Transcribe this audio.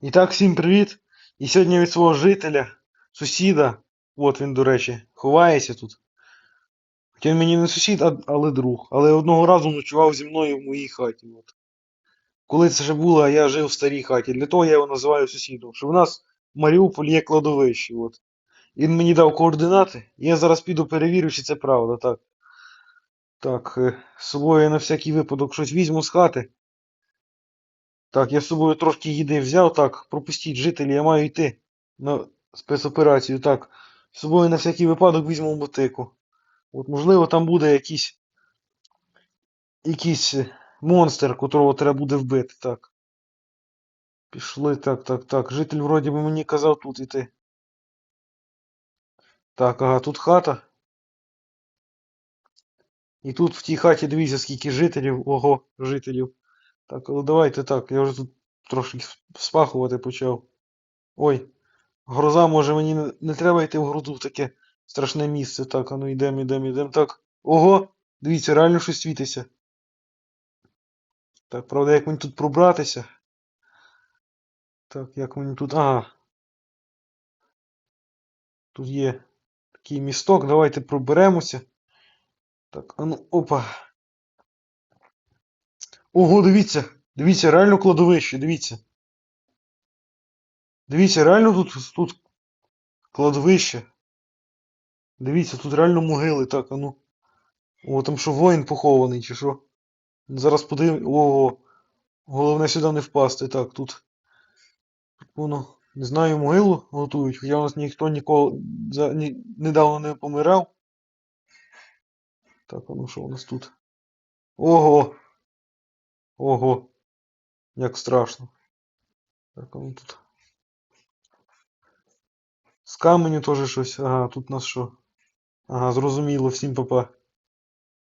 І так, всім привіт! І сьогодні від свого жителя, сусіда, от він, до речі, ховається тут. Хоча він мені не сусід, але друг. Але одного разу ночував зі мною в моїй хаті. От. Коли це ще було, я жив в старій хаті. Для того я його називаю сусідом. Що в нас в Маріуполі є кладовище. От. Він мені дав координати. Я зараз піду перевірю, чи це правда. Так. Так, е, з собою я на всякий випадок щось візьму з хати. Так, я з собою трошки їди взяв. Так, пропустіть жителі, я маю йти на спецоперацію. Так, з собою на всякий випадок візьму мотику. От, можливо, там буде якийсь якийсь е, монстр, котрого треба буде вбити. Так. Пішли, так, так, так. Житель вроді би мені казав тут іти. Так, ага, тут хата. І тут в тій хаті дивіться, скільки жителів. Ого, жителів. Так, але давайте так, я вже тут трошки спахувати почав. Ой, гроза, може мені не, не треба йти в грозу в таке страшне місце. Так, а ну йдемо, йдемо, йдемо. Так. Ого! Дивіться, реально щось світиться. Так, правда, як мені тут пробратися? Так, як мені тут. Ага. Тут є такий місток, давайте проберемося. Так, а ну, опа. Ого, дивіться! Дивіться, реально кладовище, дивіться. Дивіться, реально тут, тут кладовище. Дивіться, тут реально могили, так, а ну. О, там що воїн похований, чи що? Зараз подивимо. Ого. Головне сюди не впасти. Так, тут. Воно. Не знаю, могилу готують, хоча у нас ніхто ніколи за, ні, недавно не помирав. Так, а ну що у нас тут? Ого! Ого! Як страшно. Так, ну тут. З каменю теж щось. Ага, тут нас що? Ага, зрозуміло, всім папа.